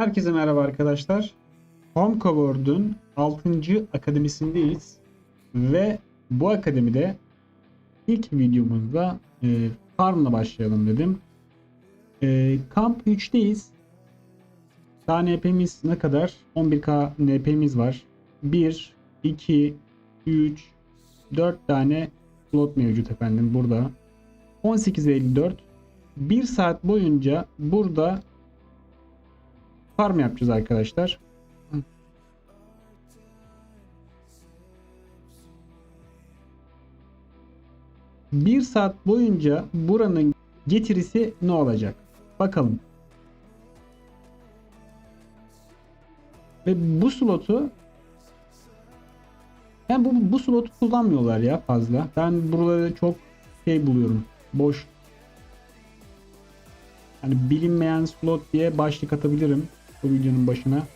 Herkese merhaba arkadaşlar. Homecover'dün 6. akademisindeyiz. Ve bu akademide ilk videomuzda e, farmla başlayalım dedim. E, kamp 3'teyiz. Daha NP'miz ne kadar? 11k NP'miz var. 1, 2, 3, 4 tane slot mevcut efendim burada. 18.54 1 saat boyunca burada farm yapacağız arkadaşlar. Bir saat boyunca buranın getirisi ne olacak? Bakalım. Ve bu slotu yani bu, bu slotu kullanmıyorlar ya fazla. Ben buraları çok şey buluyorum. Boş. Hani bilinmeyen slot diye başlık atabilirim bu videonun başına.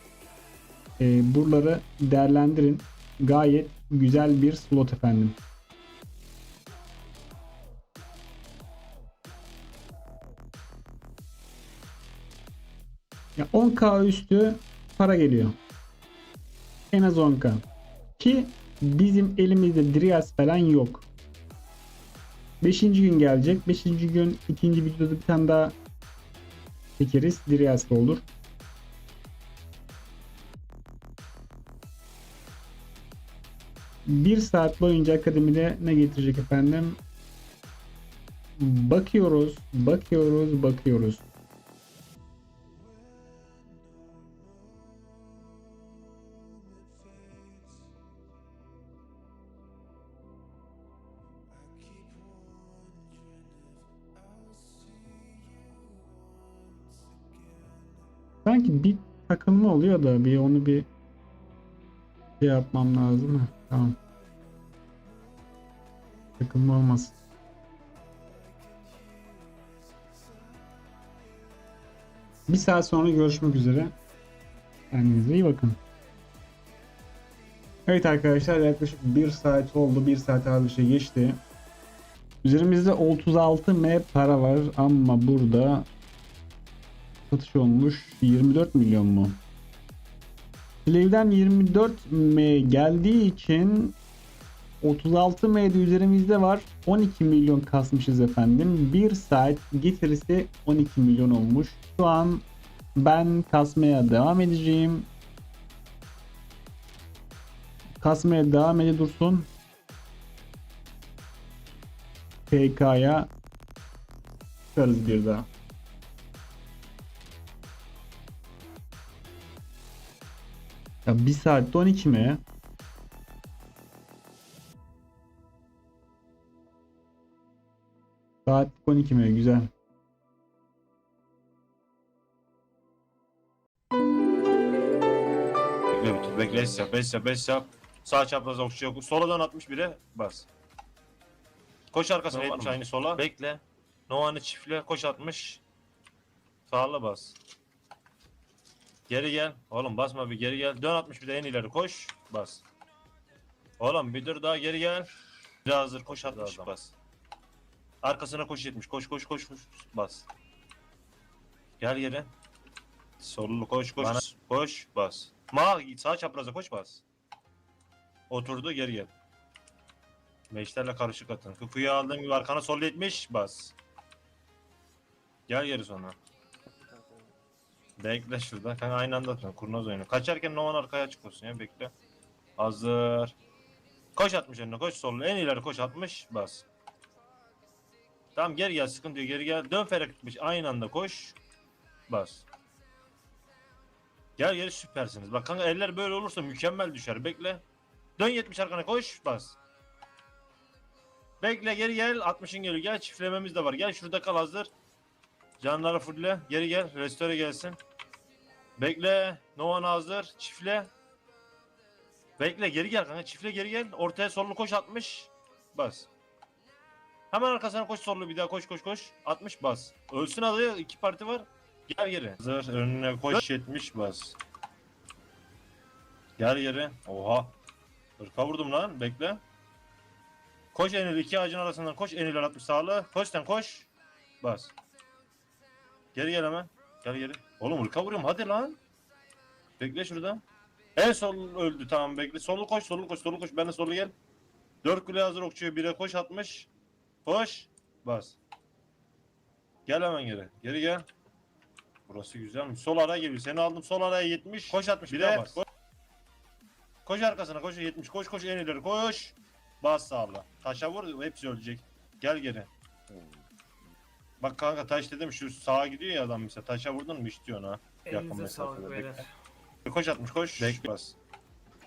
Ee, buraları değerlendirin. Gayet güzel bir slot efendim. Ya 10k üstü para geliyor. En az 10k. Ki bizim elimizde Drias falan yok. 5. gün gelecek. 5. gün ikinci videoda bir tane daha çekeriz. Drias'ta olur. Bir saat boyunca akademide ne getirecek efendim? Bakıyoruz, bakıyoruz, bakıyoruz. Sanki bir takılma oluyor da bir onu bir şey yapmam lazım? Tamam. Takılma olmasın. Bir saat sonra görüşmek üzere. Kendinize iyi bakın. Evet arkadaşlar yaklaşık bir saat oldu. Bir saat az bir şey geçti. Üzerimizde 36 M para var ama burada satış olmuş 24 milyon mu? Slave'den 24 M geldiği için 36 M de üzerimizde var. 12 milyon kasmışız efendim. 1 saat getirisi 12 milyon olmuş. Şu an ben kasmaya devam edeceğim. Kasmaya devam ede dursun. PK'ya çıkarız bir daha. Ya bir saatte 12 mi? Saat 12 mi? Güzel. Bekle bitir. Bekle. Es yap. Es yap. Es yap. Sağ çapraz okçu yok. Sola dön 61'e. Bas. Koş arkasına Nova 70 mı? aynı sola. Bekle. Nova'nı çiftle. Koş 60. Sağla bas. Geri gel. Oğlum basma bir geri gel. Dön 60 bir de en ileri koş. Bas. Oğlum bir dur daha geri gel. Bir daha hazır koş 60 bas. Arkasına koş 70. Koş koş koş koş. Bas. Gel geri. Sollu koş koş. Bana- Koş bas. Ma sağ çapraza koş bas. Oturdu geri gel. Meşlerle karışık atın. Kukuyu aldığın gibi arkana sol 70 bas. Gel geri sonra. Bekle şurada. Kanka aynı anda atın. Kurnaz oyunu. Kaçarken Novan arkaya açık olsun ya. Bekle. Hazır. Koş 60 önüne koş sollu. En ileri koş 60 bas. Tamam geri gel sıkıntı yok geri gel. Dön ferek 45 aynı anda koş. Bas. Gel gel süpersiniz. Bak kanka eller böyle olursa mükemmel düşer. Bekle. Dön 70 arkana koş. Bas. Bekle geri gel. 60'ın geliyor. Gel çiftlememiz de var. Gel şurada kal hazır. Canları fulle. Geri gel. Restore gelsin. Bekle. Novan hazır. Çiftle. Bekle geri gel kanka. Çiftle geri gel. Ortaya sollu koş 60. Bas. Hemen arkasına koş sollu bir daha koş koş koş. 60 bas. Ölsün adı. iki parti var. Gel geri. Hazır. Önüne koş 70 bas. Gel geri. Oha. Hırka vurdum lan. Bekle. Koş Enil iki ağacın arasından koş Enil 60 sağlı. Koş sen koş. Bas. Geri gel hemen. Gel geri. Oğlum hırka vuruyorum hadi lan. Bekle şurada. En sol öldü tamam bekle. Solu koş solu koş solu koş. Ben de solu gel. 4 kule hazır okçuya 1'e koş 60. Koş. Bas. Gel hemen geri. Geri gel. Burası güzelmiş. Sol araya geliyor. Seni aldım sol araya 70. Koş 60. 1'e bas. Koş. Koş arkasına koş 70. Koş koş en ileri koş. Bas sağla. Taşa vur hepsi ölecek. Gel geri. Bak kanka taş dedim şu sağa gidiyor ya adam mesela. Taşa vurdun mu istiyorsun ha. Yakın Elinize sağlık mesafede beyler. Koş atmış koş. Bek bas.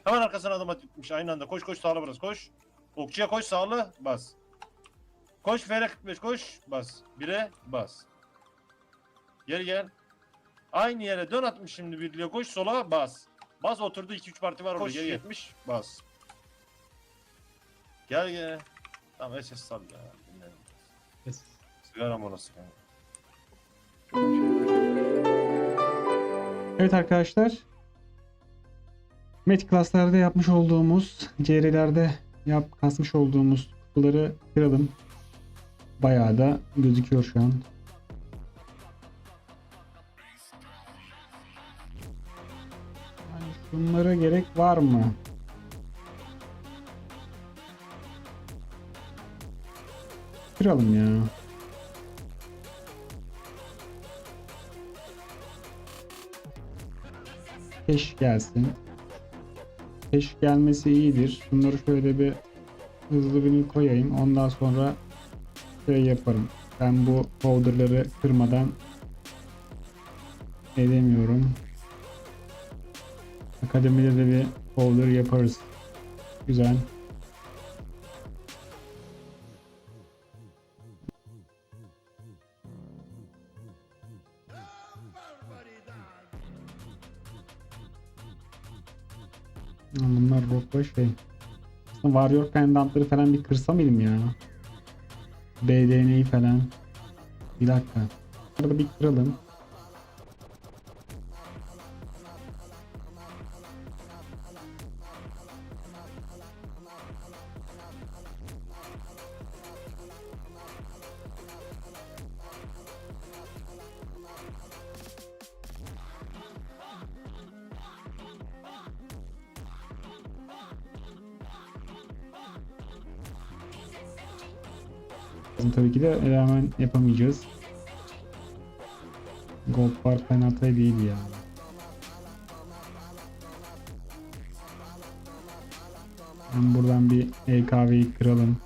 Hemen arkasına adım atmış aynı anda. Koş koş sağlı bas koş. Okçuya koş sağlı bas. Koş fere 45 koş bas. Bire bas. Geri gel. Aynı yere dön atmış şimdi birliğe koş sola bas. Bas oturdu 2-3 parti var orada Koş, geri 70 bas. Gel gel. Tamam SS sal ya. Dinlerim. Sigara molası kanka. Evet arkadaşlar. Met klaslarda yapmış olduğumuz, CR'lerde yap, kasmış olduğumuz kutuları kıralım. Bayağı da gözüküyor şu an. Yani şunlara gerek var mı? Kıralım ya. Peş gelsin. Peş gelmesi iyidir. Şunları şöyle bir hızlı bir koyayım. Ondan sonra şey yaparım. Ben bu powderları kırmadan edemiyorum. Akademide de bir powder yaparız. Güzel. Bunlar rock şey. Aslında Warrior pendantları falan bir kırsa mıydım ya? BDN'yi falan. Bir dakika. Burada bir kıralım. Tabii ki de hemen yapamayacağız. Gold bar penaltı değil ya. Ben buradan bir EKV'yi kıralım.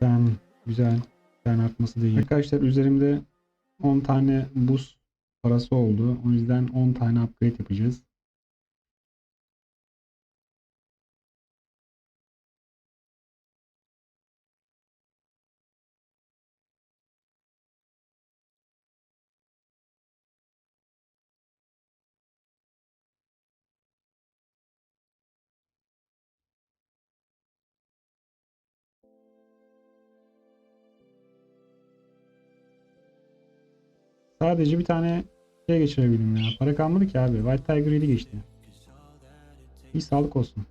Ben güzel. Ben artması değil. Arkadaşlar üzerimde 10 tane buz parası oldu. O yüzden 10 tane upgrade yapacağız. Sadece bir tane şey geçirebildim ya. Para kalmadı ki abi. White Tiger 7 geçti. İyi sağlık olsun.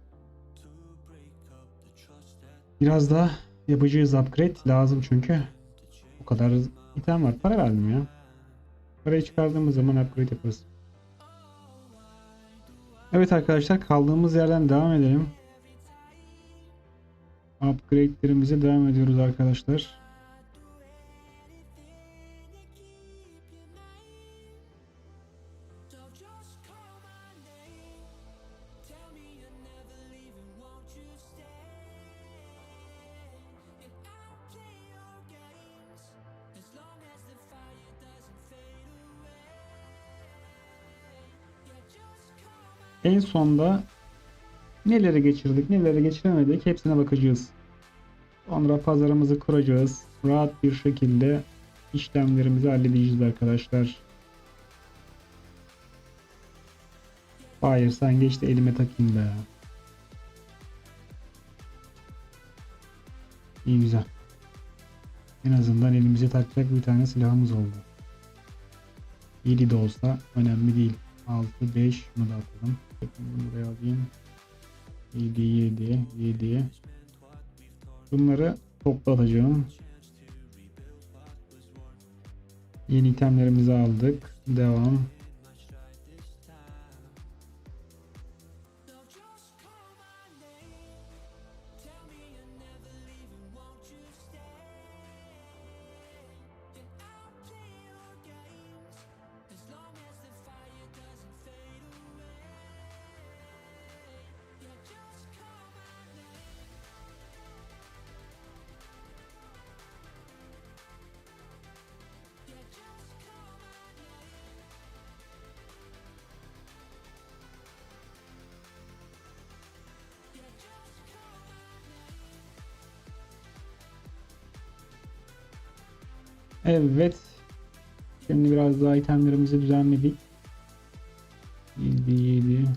Biraz daha yapacağız upgrade lazım çünkü. O kadar item var. Para verdim ya. Parayı çıkardığımız zaman upgrade yaparız. Evet arkadaşlar kaldığımız yerden devam edelim. Upgrade'lerimize devam ediyoruz arkadaşlar. En sonda neleri geçirdik, neleri geçiremedik hepsine bakacağız. Sonra pazarımızı kuracağız. Rahat bir şekilde işlemlerimizi halledeceğiz arkadaşlar. Hayır sen geç de elime takayım be. İyi güzel. En azından elimize takacak bir tane silahımız oldu. 7 de olsa önemli değil. 6 5 bunu da atalım. Bunu buraya alayım. 7 7 7 Bunları Toplu atacağım. Yeni itemlerimizi aldık. Devam. Evet. Şimdi biraz daha itemlerimizi düzenledik. 7 7 7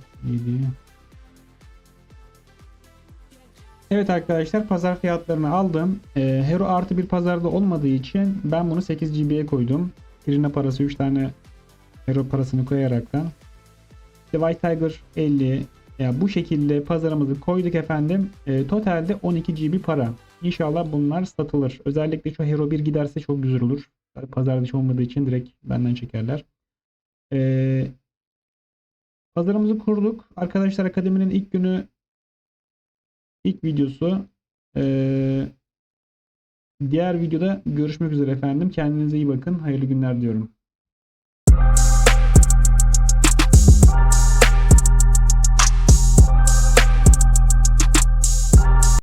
Evet arkadaşlar pazar fiyatlarını aldım. Ee, Hero artı bir pazarda olmadığı için ben bunu 8 GB'ye koydum. Trina parası 3 tane Hero parasını koyaraktan. İşte White Tiger 50 ya bu şekilde pazarımızı koyduk efendim. Ee, totalde 12 GB para. İnşallah bunlar satılır. Özellikle şu Hero 1 giderse çok güzel olur. Pazarda hiç olmadığı için direkt benden çekerler. Ee, pazarımızı kurduk. Arkadaşlar akademinin ilk günü ilk videosu. Ee, diğer videoda görüşmek üzere efendim. Kendinize iyi bakın. Hayırlı günler diyorum.